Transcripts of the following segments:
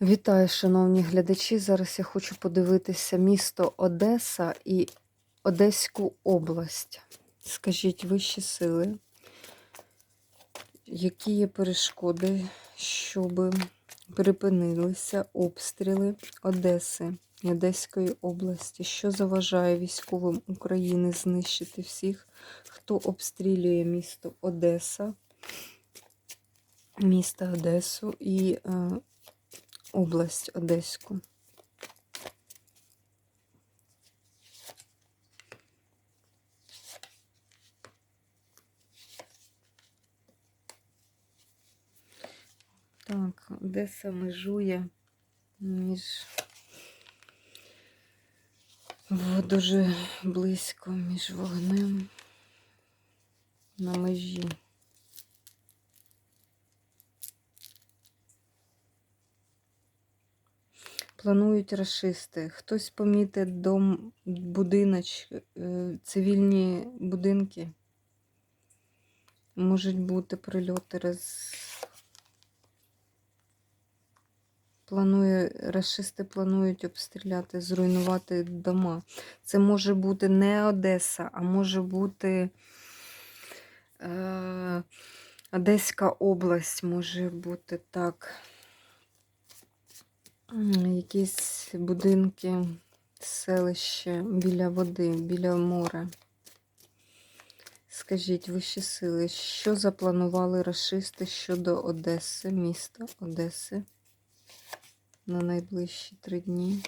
Вітаю, шановні глядачі. Зараз я хочу подивитися місто Одеса і Одеську область. Скажіть вищі сили, які є перешкоди, щоб припинилися обстріли Одеси і Одеської області? Що заважає військовим України знищити всіх, хто обстрілює місто Одеса, місто Одесу і е, область Одеську. Так, Одеса межує між дуже близько між вогнем на межі. Планують расисти. Хтось помітить дом, будиноч, е, цивільні будинки. Можуть бути прильоти роз... Планує, расисти планують обстріляти, зруйнувати дома. Це може бути не Одеса, а може бути е, Одеська область, може бути так. Якісь будинки, селище біля води, біля моря. Скажіть, вищі сили, що запланували расисти щодо Одеси, міста Одеси на найближчі три дні?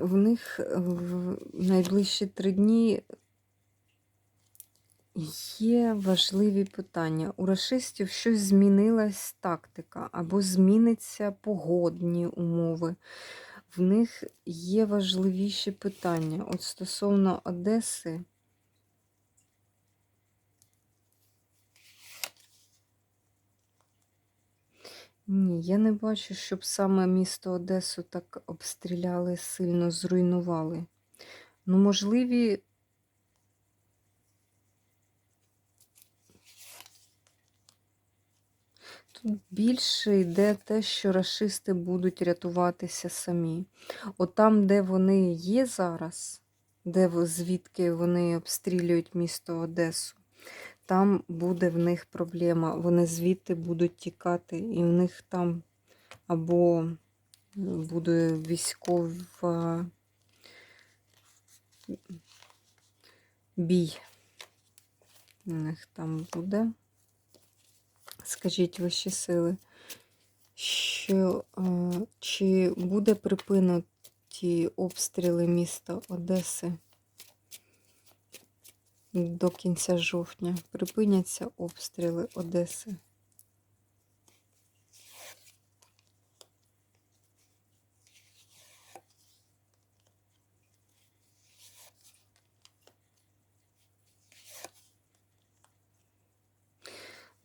В них в найближчі три дні є важливі питання. У расистів щось змінилась тактика або зміниться погодні умови. В них є важливіші питання. От стосовно Одеси. Ні, я не бачу, щоб саме місто Одесу так обстріляли, сильно зруйнували. Ну, можливі. Тут більше йде те, що рашисти будуть рятуватися самі. От там, де вони є зараз, де звідки вони обстрілюють місто Одесу, там буде в них проблема. Вони звідти будуть тікати, і в них там або буде військова бій. У них там буде. Скажіть вищі сили, що е, чи буде припинуті обстріли міста Одеси до кінця жовтня? Припиняться обстріли Одеси.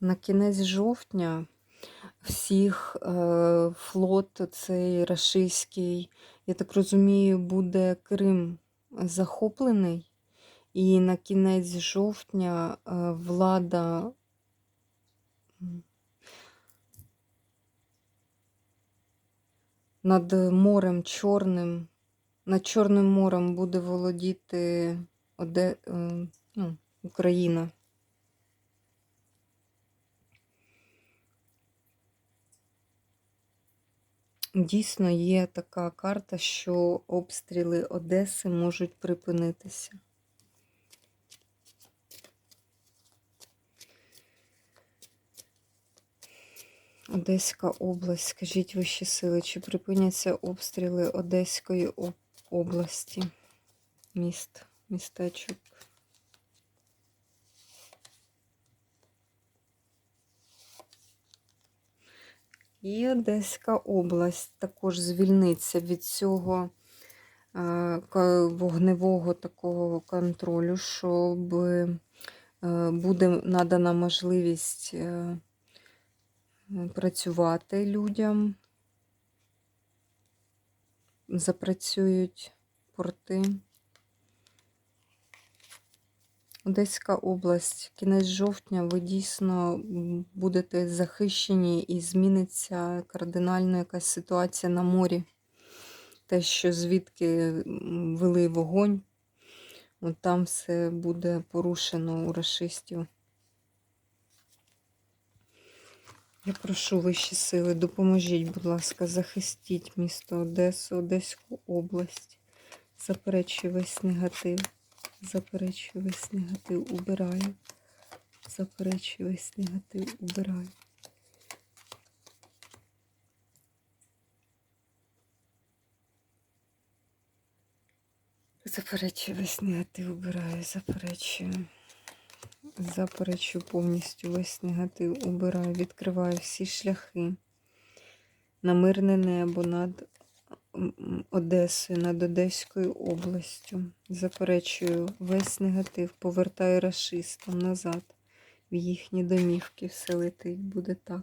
На кінець жовтня всіх е, флот цей рашистський, я так розумію, буде Крим захоплений, і на кінець жовтня е, влада над морем Чорним, над Чорним морем буде володіти Оде, е, ну, Україна. Дійсно, є така карта, що обстріли Одеси можуть припинитися. Одеська область. Скажіть вищі сили, чи припиняться обстріли Одеської області, міст, містечок? І Одеська область також звільниться від цього е, вогневого такого контролю, щоб е, буде надана можливість е, працювати людям. запрацюють порти. Одеська область, кінець жовтня, ви дійсно будете захищені і зміниться кардинально якась ситуація на морі. Те, що звідки вели вогонь, от там все буде порушено у расистів. Я прошу вищі сили, допоможіть, будь ласка, захистіть місто Одесу, Одеську область. Заперечую весь негатив. Заперечую весь негатив, убираю. Заперечую весь негатив, убираю. Заперечую весь негатив, убираю, заперечую. Заперечую повністю весь негатив, убираю, відкриваю всі шляхи на мирне небо над Одесою, над Одеською областю. Заперечую весь негатив, повертаю расистам назад в їхні домівки. Все летить, буде так.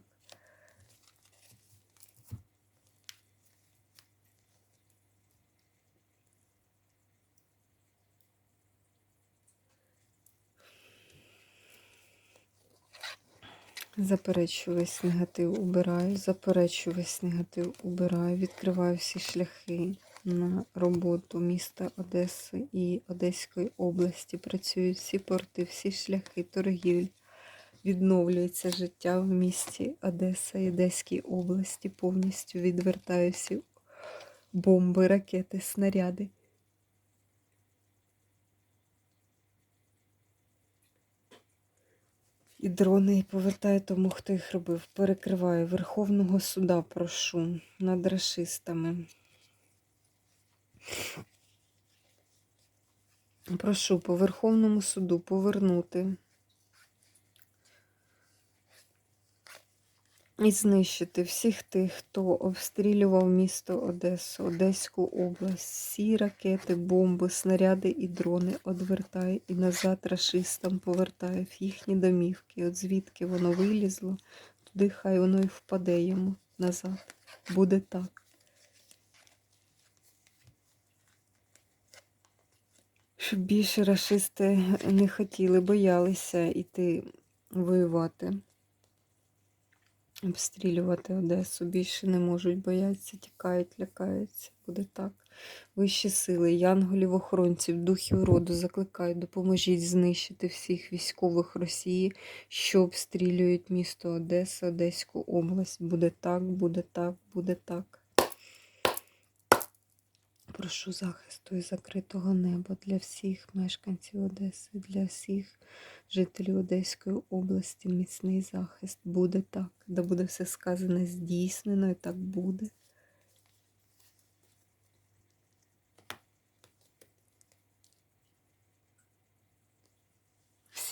Заперечую весь негатив, убираю, заперечую весь негатив, убираю, відкриваю всі шляхи на роботу міста Одеси і Одеської області. Працюють всі порти, всі шляхи, торгівль. Відновлюється життя в місті Одеса і Одеській області. Повністю відвертаю всі бомби, ракети, снаряди. І дрони і повертаю тому, хто їх робив. Перекриваю Верховного суда, прошу над расистами. Прошу по Верховному суду повернути і знищити всіх тих, хто обстрілював місто Одесу, Одеську область. Всі ракети, бомби, снаряди і дрони одвертаю і назад рашистам повертаю в їхні домівки. От звідки воно вилізло, туди хай воно і впаде йому назад. Буде так. Щоб більше рашисти не хотіли, боялися йти воювати, обстрілювати Одесу. Більше не можуть, бояться, тікають, лякаються. Буде так. Вищі сили, янголів, охоронців, духів роду закликають, допоможіть знищити всіх військових Росії, що обстрілюють місто Одеса, Одеську область. Буде так, буде так, буде так. Прошу захисту і закритого неба для всіх мешканців Одеси, для всіх жителів Одеської області. Міцний захист буде так, да буде все сказане здійснено, і так буде.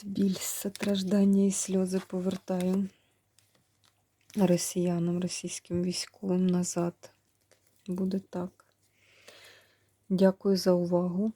Біль, страждання і сльози повертаю росіянам, російським військовим назад. Буде так. Дякую за увагу.